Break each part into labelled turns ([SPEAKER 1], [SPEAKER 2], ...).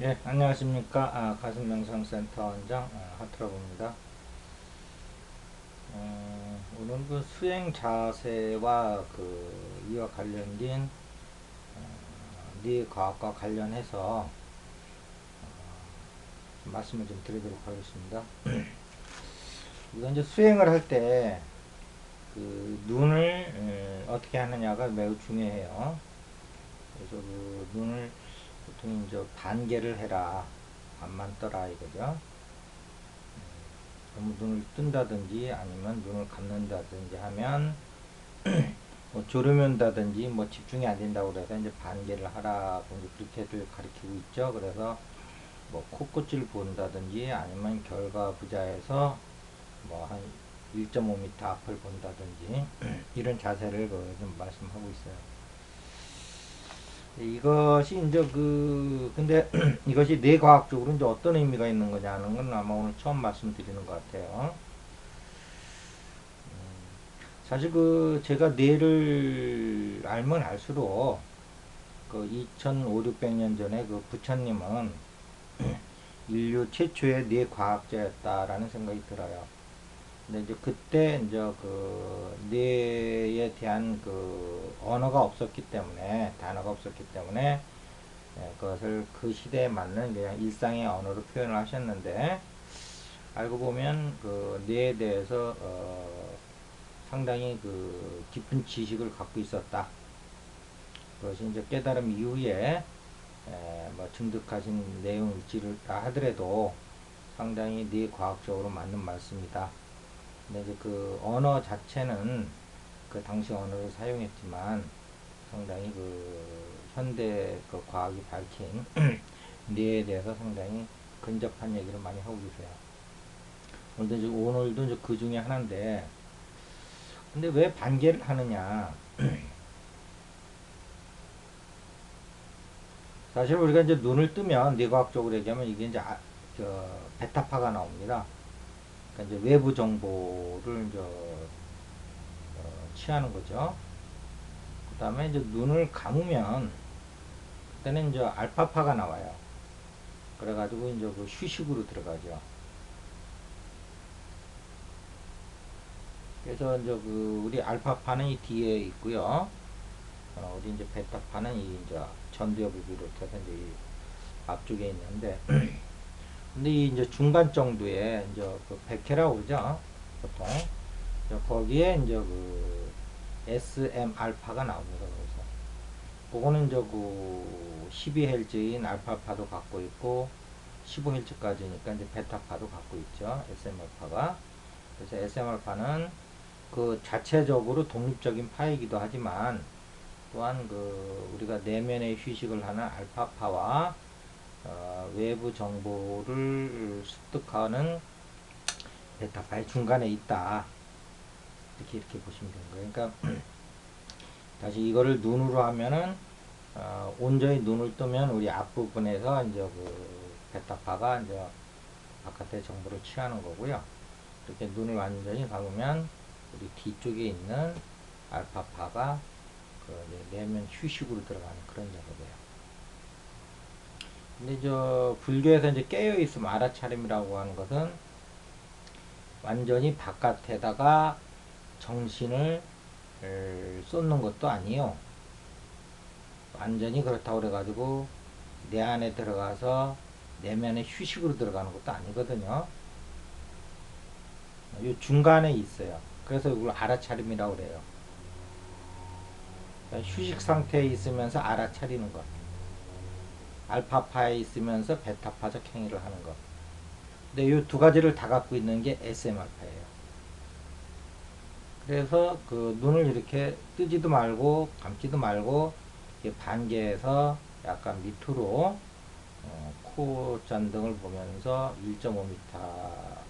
[SPEAKER 1] 예, 안녕하십니까. 아, 가슴명상센터 원장 아, 하트라고입니다. 어, 오늘 그 수행 자세와 그 이와 관련된 어, 뇌 과학과 관련해서 어, 말씀을 좀 드리도록 하겠습니다. 우리가 이제 수행을 할 때 그 눈을 에, 어떻게 하느냐가 매우 중요해요. 그래서 그 눈을 보통 이제 반개를 해라. 반만 떠라 이거죠. 너무 눈을 뜬다든지 아니면 눈을 감는다든지 하면 뭐 졸으면다든지 뭐 집중이 안 된다고 그래서 이제 반개를 하라고 이제 그렇게들 가르치고 있죠. 그래서 뭐 코끝을 본다든지 아니면 결과 부자에서 뭐 한 1.5m 앞을 본다든지 이런 자세를 그좀 말씀하고 있어요. 이것이 이제 그 근데 이것이 뇌과학적으로 이제 어떤 의미가 있는 거냐는 건 아마 오늘 처음 말씀드리는 것 같아요. 음, 사실 그 제가 뇌를 알면 알수록 그 2,500, 600년 전에 그 부처님은 인류 최초의 뇌과학자였다라는 생각이 들어요. 근데 이제 그때 이제 그 뇌에 대한 그 언어가 없었기 때문에 단어가 없었기 때문에 예, 그것을 그 시대에 맞는 그냥 일상의 언어로 표현을 하셨는데 알고 보면 그 뇌에 대해서 어 상당히 그 깊은 지식을 갖고 있었다. 그것이 이제 깨달음 이후에 뭐 증득하신 내용 일지를 다 하더라도 상당히 뇌 과학적으로 맞는 말씀이다. 이제 그 언어 자체는 그 당시 언어를 사용했지만 상당히 그 현대 그 과학이 밝힌 뇌에 대해서 상당히 근접한 얘기를 많이 하고 계세요. 오늘도 이제, 오늘도 이제 그 중에 하나인데, 근데 왜 반개를 하느냐? 사실 우리가 이제 눈을 뜨면 뇌과학적으로 얘기하면 이게 이제 아, 저 베타파가 나옵니다. 그러니까 이제 외부 정보를 이제 어, 취하는 거죠. 그 다음에 이제 눈을 감으면 그때는 이제 알파파가 나와요. 그래가지고 이제 그 휴식으로 들어가죠. 그래서 이제 그 우리 알파파는 이 뒤에 있고요. 어, 우리 이제 베타파는 이 이제 전두엽을 비롯해서 이제 이 앞쪽에 있는데 근데 이 이제 중간 정도에 이제 그 100회라고 그러죠. 보통. 거기에 이제 그 SM 알파가 나옵니다. 그래서. 그거는 이제 그 12Hz인 알파파도 갖고 있고 15Hz까지니까 이제 베타파도 갖고 있죠. SM 알파가. 그래서 SM 알파는 그 자체적으로 독립적인 파이기도 하지만 또한 그 우리가 내면의 휴식을 하는 알파파와 어, 외부 정보를 습득하는 베타파의 중간에 있다. 이렇게 이렇게 보시면 되는 거예요. 그러니까 다시 이거를 눈으로 하면은 어, 온전히 눈을 뜨면 우리 앞부분에서 이제 그 베타파가 이제 바깥의 정보를 취하는 거고요. 이렇게 눈을 완전히 감으면 우리 뒤쪽에 있는 알파파가 그 내면 휴식으로 들어가는 그런 작업이에요. 근데 저 불교에서 이제 깨어 있음 알아차림이라고 하는 것은 완전히 바깥에다가 정신을 쏟는 것도 아니요. 완전히 그렇다고 그래가지고 내 안에 들어가서 내면의 휴식으로 들어가는 것도 아니거든요. 이 중간에 있어요. 그래서 이걸 알아차림이라고 그래요. 그러니까 휴식 상태에 있으면서 알아차리는 것. 알파파에 있으면서 베타파적 행위를 하는 것. 근데 이 두 가지를 다 갖고 있는 게 SM알파예요. 그래서 그 눈을 이렇게 뜨지도 말고 감지도 말고 반개에서 약간 밑으로 어, 코 잔등을 보면서 1.5m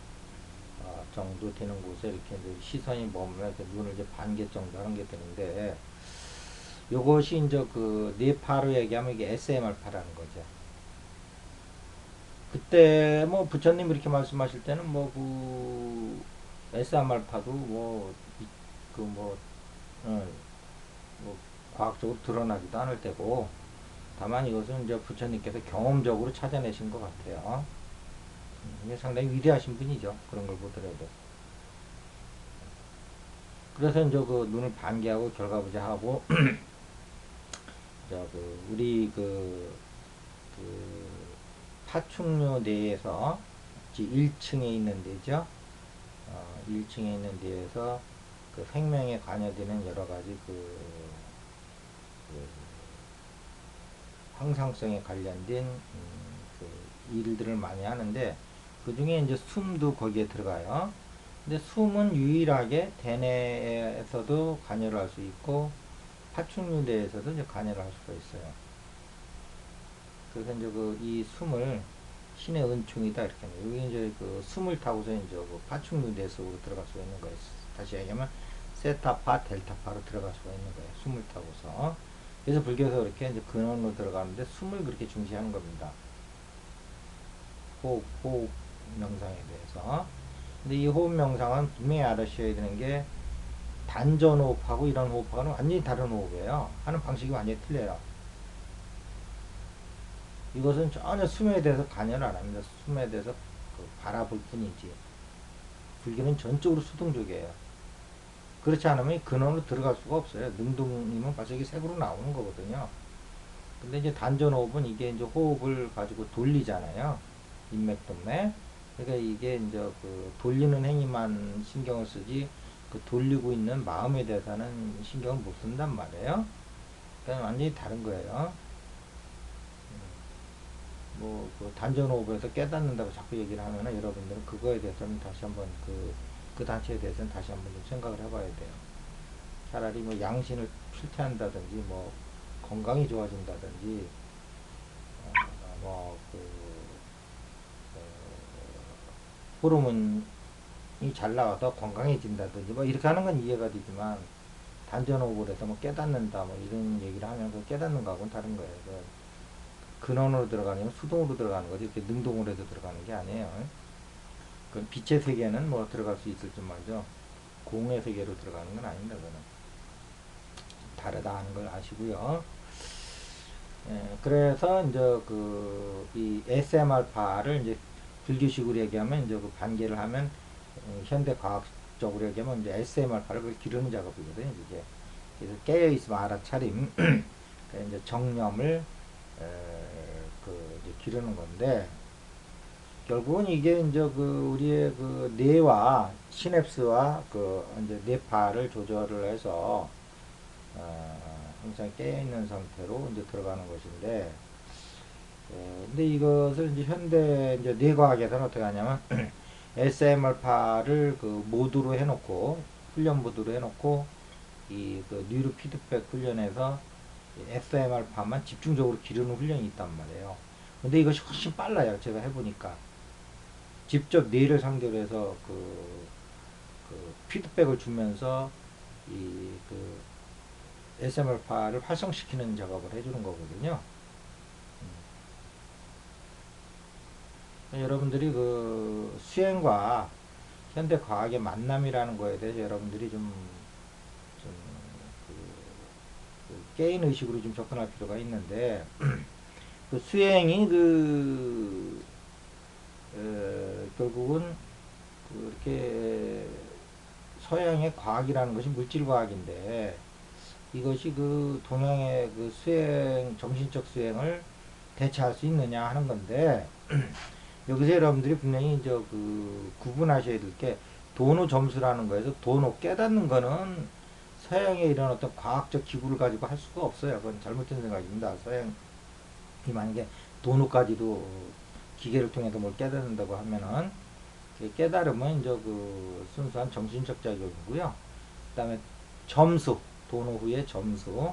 [SPEAKER 1] 어, 정도 되는 곳에 이렇게 시선이 머물러 눈을 이제 반개 정도 하는 게 되는데 요것이 이제 그 네파로 얘기하면 이게 SMR파라는 거죠. 그때 뭐 부처님 이렇게 말씀하실 때는 뭐그 SMR파도 뭐 그뭐 어, 뭐 과학적으로 드러나지도 않을 때고 다만 이것은 이제 부처님께서 경험적으로 찾아내신 것 같아요. 음, 상당히 위대하신 분이죠. 그런 걸 보더라도. 그래서 이제 그 눈을 반개하고 결과부자하고 저 그 우리 그, 그 파충류 내에서 1층에 있는 데죠. 어, 1층에 있는 데에서 그 생명에 관여되는 여러 가지 그, 그 항상성에 관련된 음, 그 일들을 많이 하는데 그 중에 이제 숨도 거기에 들어가요. 근데 숨은 유일하게 대뇌에서도 관여를 할 수 있고 파충류대에서도 이제 관여를 할 수가 있어요. 그래서 이제 그 이 숨을 신의 은총이다 이렇게 해요. 여기 이제 그 숨을 타고서 이제 그 파충류대 속으로 들어갈 수가 있는 거예요. 다시 얘기하면 세타파, 델타파로 들어갈 수가 있는 거예요. 숨을 타고서. 그래서 불교에서 그렇게 이제 근원으로 들어가는데 숨을 그렇게 중시하는 겁니다. 호흡, 호흡 명상에 대해서. 근데 이 호흡 명상은 분명히 알아셔야 되는 게 단전 호흡하고 이런 호흡하고는 완전히 다른 호흡이에요. 하는 방식이 완전히 틀려요. 이것은 전혀 숨에 대해서 관여를 안 합니다. 숨에 대해서 그 바라볼 뿐이지. 불교는 전적으로 수동적이에요. 그렇지 않으면 근원으로 들어갈 수가 없어요. 능동이면 벌써 이게 색으로 나오는 거거든요. 근데 이제 단전 호흡은 이게 이제 호흡을 가지고 돌리잖아요. 인맥 동맥. 그러니까 이게 이제 그 돌리는 행위만 신경을 쓰지 그 돌리고 있는 마음에 대해서는 신경을 못 쓴단 말이에요. 그러니까 완전히 다른 거예요. 뭐, 그 단전 호흡에서 깨닫는다고 자꾸 얘기를 하면은 여러분들은 그거에 대해서는 다시 한번 그, 그 단체에 대해서는 다시 한번 좀 생각을 해봐야 돼요. 차라리 뭐 양신을 출퇴한다든지 뭐 건강이 좋아진다든지 어, 뭐그 어, 호르몬이 잘 나와서 건강해진다든지 뭐 이렇게 하는 건 이해가 되지만 단전호흡을 해서 뭐 깨닫는다 뭐 이런 얘기를 하면 그 깨닫는 거하고는 다른 거예요. 그 근원으로 들어가냐면 수동으로 들어가는 거지 이렇게 능동으로 해서 들어가는 게 아니에요. 그 빛의 세계는 뭐 들어갈 수 있을 줄 말죠. 공의 세계로 들어가는 건 아닙니다. 그는 다르다 하는 걸 아시고요. 예, 그래서 이제 그 이 SMR파를 이제 불교식으로 얘기하면 이제 그 반개를 하면 어, 현대 과학적으로 얘기하면 이제 SMR파를 그 기르는 작업이거든요. 이게 그래서 깨어 있으면 알아차림. 이제 정념을 에, 그 이제 기르는 건데 결국은 이게 이제 그 우리의 그 뇌와 시냅스와 그 이제 뇌파를 조절을 해서 어, 항상 깨어 있는 상태로 이제 들어가는 것인데 어, 근데 이것을 이제 현대 이제 뇌과학에서는 어떻게 하냐면 SMR파를 그 모드로 해놓고 훈련 모드로 해놓고 이 그 뉴로 피드백 훈련에서 SMR파만 집중적으로 기르는 훈련이 있단 말이에요. 근데 이것이 훨씬 빨라요. 제가 해보니까. 직접 뇌를 상대로 해서 그, 그 피드백을 주면서 이 그 SMR파를 활성시키는 작업을 해주는 거거든요. 여러분들이 그 수행과 현대 과학의 만남이라는 거에 대해서 여러분들이 좀, 좀 게임 의식으로 좀 접근할 필요가 있는데 그 수행이 그 어, 결국은 그렇게 서양의 과학이라는 것이 물질 과학인데 이것이 그 동양의 그 수행 정신적 수행을 대체할 수 있느냐 하는 건데 여기서 여러분들이 분명히 저 그 구분하셔야 될 게 도노 점수라는 거에서 도노 깨닫는 거는 서양의 이런 어떤 과학적 기구를 가지고 할 수가 없어요. 그건 잘못된 생각입니다. 서양이 만약에 도노까지도 기계를 통해서 뭘 깨닫는다고 하면은 그 깨달음은 이제 그 순수한 정신적 자격이고요. 그 다음에 점수, 도노 후의 점수.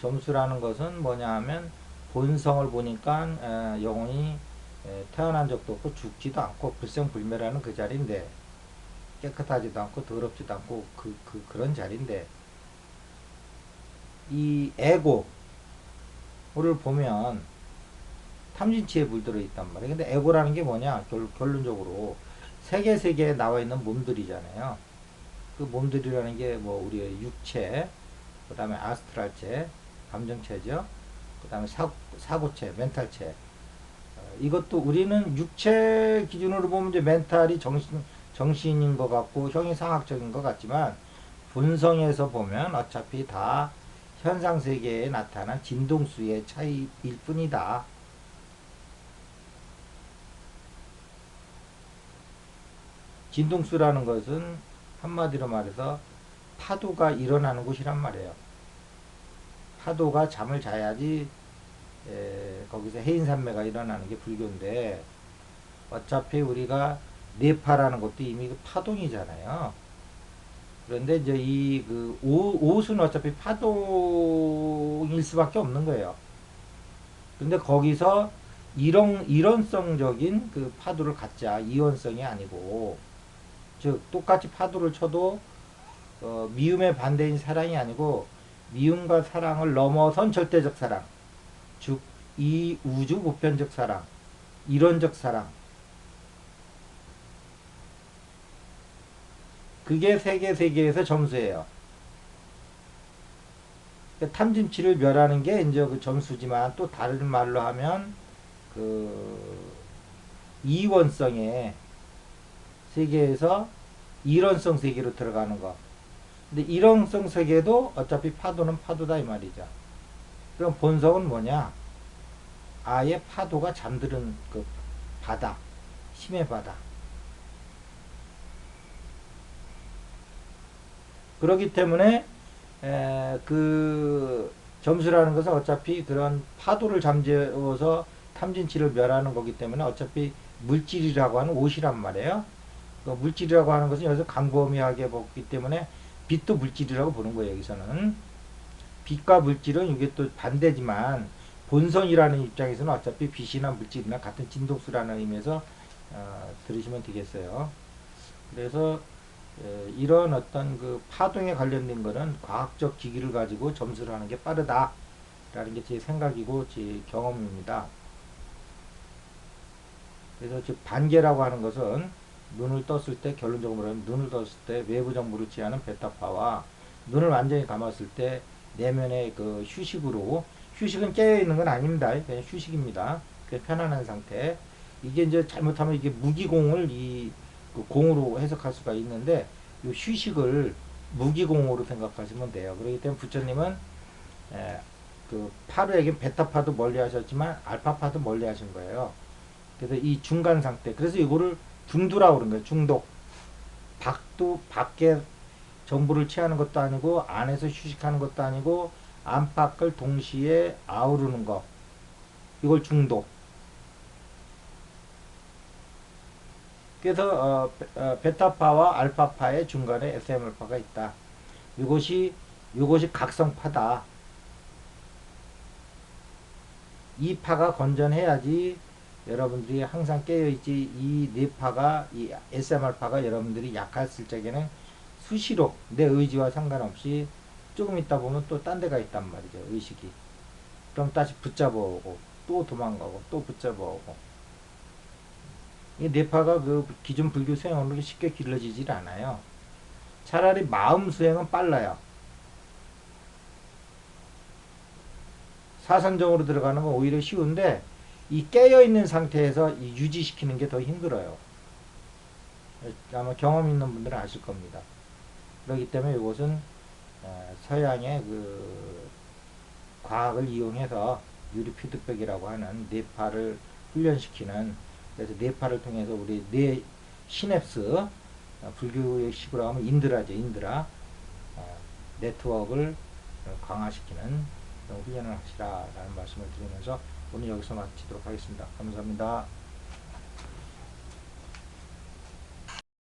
[SPEAKER 1] 점수라는 것은 뭐냐 하면 본성을 보니까 에, 영혼이 에, 태어난 적도 없고 죽지도 않고 불생불멸하는 그 자리인데 깨끗하지도 않고 더럽지도 않고 그, 그, 그런 자리인데 이 에고를 보면 탐진치에 물들어 있단 말이에요. 근데 에고라는 게 뭐냐? 결, 결론적으로 세계 세계에 나와 있는 몸들이잖아요. 그 몸들이라는 게 뭐 우리의 육체, 그 다음에 아스트랄체, 감정체죠. 그 다음에 사고체, 멘탈체. 어, 이것도 우리는 육체 기준으로 보면 이제 멘탈이 정신, 정신인 것 같고 형이 상학적인 것 같지만 본성에서 보면 어차피 다 현상 세계에 나타난 진동수의 차이일 뿐이다. 진동수라는 것은 한마디로 말해서 파도가 일어나는 곳이란 말이에요. 파도가 잠을 자야지 에, 거기서 해인산매가 일어나는 게 불교인데 어차피 우리가 네파라는 것도 이미 그 파동이잖아요. 그런데 이제 이 그 옷은 어차피 파동일 수밖에 없는 거예요. 근데 거기서 이런 이론성적인 그 파도를 갖자 이원성이 아니고 즉 똑같이 파도를 쳐도 어, 미움의 반대인 사랑이 아니고 미움과 사랑을 넘어선 절대적 사랑 즉 이 우주 보편적 사랑 이론적 사랑 그게 세계 세계에서 점수예요. 그러니까 탐진치를 멸하는 게 이제 그 점수지만 또 다른 말로 하면 그 이원성의 세계에서 이론성 세계로 들어가는 거. 근데 이론성 세계도 어차피 파도는 파도다 이 말이죠. 그럼 본성은 뭐냐? 아예 파도가 잠드는 그 바다, 힘의 바다. 그렇기 때문에 에, 그 점수라는 것은 어차피 그런 파도를 잠재워서 탐진치를 멸하는 거기 때문에 어차피 물질이라고 하는 옷이란 말이에요. 그 물질이라고 하는 것은 여기서 광범위하게 보기 때문에 빛도 물질이라고 보는 거예요. 여기서는 빛과 물질은 이게 또 반대지만 본성이라는 입장에서는 어차피 빛이나 물질이나 같은 진동수라는 의미에서 어, 들으시면 되겠어요. 그래서 에, 이런 어떤 그 파동에 관련된 거는 과학적 기기를 가지고 점수를 하는 게 빠르다 라는 게 제 생각이고 제 경험입니다. 그래서 즉 반개라고 하는 것은 눈을 떴을 때 결론적으로 눈을 떴을 때 외부 정보를 취하는 베타파와 눈을 완전히 감았을 때 내면의 그 휴식으로 휴식은 깨어 있는 건 아닙니다. 그냥 휴식입니다. 그 편안한 상태. 이게 이제 잘못하면 이게 무기공을 이 그 공으로 해석할 수가 있는데 이 휴식을 무기공으로 생각하시면 돼요. 그렇기 때문에 부처님은 에, 그 파르에게 베타파도 멀리 하셨지만 알파파도 멀리 하신 거예요. 그래서 이 중간 상태. 그래서 이거를 중두라고 그런 거예요. 중독. 밖도 밖에 정보를 취하는 것도 아니고 안에서 휴식하는 것도 아니고 안팎을 동시에 아우르는 것. 이걸 중독. 그래서 어, 어, 베타파와 알파파의 중간에 SM알파가 있다. 이것이 이것이 각성파다. 이 파가 건전해야지 여러분들이 항상 깨어있지 이 뇌파가 이 SMR파가 여러분들이 약했을 적에는 수시로 내 의지와 상관없이 조금 있다 보면 또 딴 데가 있단 말이죠 의식이 그럼 다시 붙잡아 오고 또 도망가고 또 붙잡아 오고 이 뇌파가 그 기존 불교 수행으로 쉽게 길러지질 않아요 차라리 마음 수행은 빨라요 사선정으로 들어가는 건 오히려 쉬운데 이 깨어 있는 상태에서 유지시키는 게 더 힘들어요. 아마 경험 있는 분들은 아실 겁니다. 그렇기 때문에 이것은 어, 서양의 그 과학을 이용해서 유리 피드백이라고 하는 뇌파를 훈련시키는 그래서 뇌파를 통해서 우리 뇌 시냅스 어, 불교의 식으로 하면 인드라죠 인드라 어, 네트워크를 강화시키는 훈련을 하시라라는 말씀을 드리면서 오늘 여기서 마치도록 하겠습니다. 감사합니다.